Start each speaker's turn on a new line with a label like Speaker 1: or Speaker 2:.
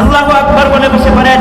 Speaker 1: আল্লাহ আকবর বলে বসে পারেন